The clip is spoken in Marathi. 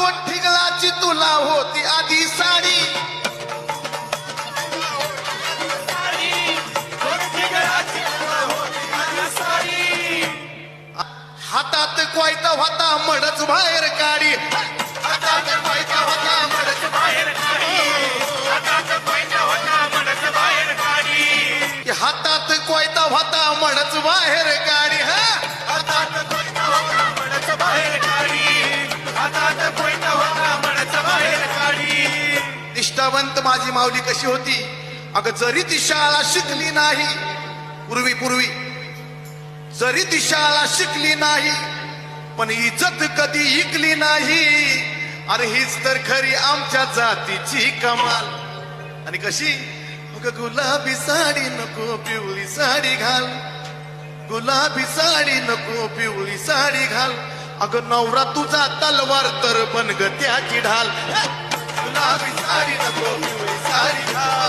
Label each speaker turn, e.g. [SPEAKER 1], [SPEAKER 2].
[SPEAKER 1] दोन ठिगळाची तुला होती आधी साडी. हातात कोयता होता मडच बाहेर काढी. हातात कोयता होता मडच बाहेर काढी. हातात कोयता होता मडच बाहेर काढी हा हातात निष्ठावंत माझी माऊली कशी होती? अगं जरी ती शाळा शिकली नाही पूर्वी पूर्वी जरी ती शाळा शिकली नाही पण इज्जत कधी इकली नाही अरे हीच तर खरी आमच्या जातीची कमाल. आणि कशी? अगं गुलाबी साडी नको पिवळी साडी घाल. गुलाबी साडी नको पिवळी साडी घाल. अगं नवरा तुझा तलवार तर बन ग त्याची ढाल. सारी न बोलूं सारी ना